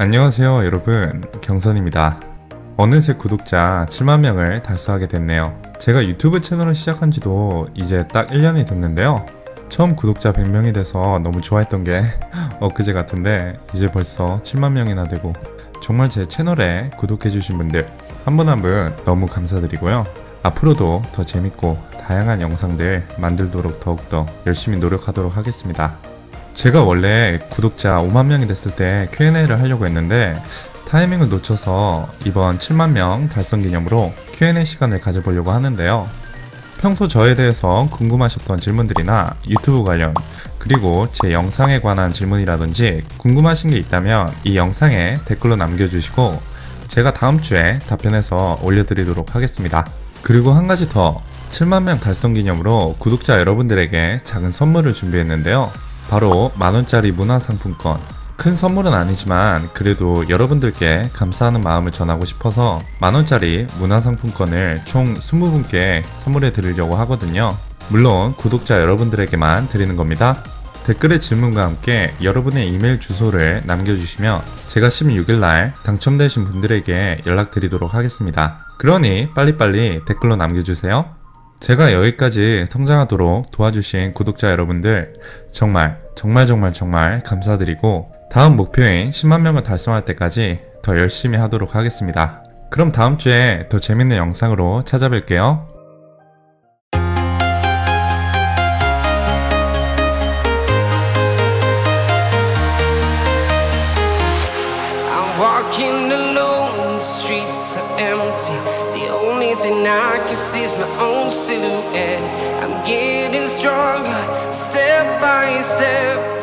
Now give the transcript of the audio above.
안녕하세요 여러분. 경선입니다. 어느새 구독자 7만 명을 달성하게 됐네요. 제가 유튜브 채널을 시작한 지도 이제 딱 1년이 됐는데요. 처음 구독자 100명이 돼서 너무 좋아했던 게 엊그제 같은데 이제 벌써 7만 명이나 되고 정말 제 채널에 구독해주신 분들 한 분 한 분 너무 감사드리고요. 앞으로도 더 재밌고 다양한 영상들 만들도록 더욱더 열심히 노력하도록 하겠습니다 제가 원래 구독자 5만 명이 됐을 때 Q&A를 하려고 했는데 타이밍을 놓쳐서 이번 7만 명 달성 기념으로 Q&A 시간을 가져보려고 하는데요. 평소 저에 대해서 궁금하셨던 질문들이나 유튜브 관련 그리고 제 영상에 관한 질문이라든지 궁금하신 게 있다면 이 영상에 댓글로 남겨주시고 제가 다음 주에 답변해서 올려드리도록 하겠습니다. 그리고 한 가지 더 7만 명 달성 기념으로 구독자 여러분들에게 작은 선물을 준비했는데요. 바로 만원짜리 문화상품권. 큰 선물은 아니지만 그래도 여러분들께 감사하는 마음을 전하고 싶어서 만원짜리 문화상품권을 총 20분께 선물해 드리려고 하거든요. 물론 구독자 여러분들에게만 드리는 겁니다. 댓글의 질문과 함께 여러분의 이메일 주소를 남겨주시면 제가 16일날 당첨되신 분들에게 연락드리도록 하겠습니다. 그러니 빨리빨리 댓글로 남겨주세요. 제가 여기까지 성장하도록 도와주신 구독자 여러분들 정말 정말 정말 정말 감사드리고 다음 목표인 10만 명을 달성할 때까지 더 열심히 하도록 하겠습니다. 그럼 다음 주에 더 재밌는 영상으로 찾아뵐게요. Walking alone, the streets are empty. The only thing I can see is my own silhouette. I'm getting stronger, step by step.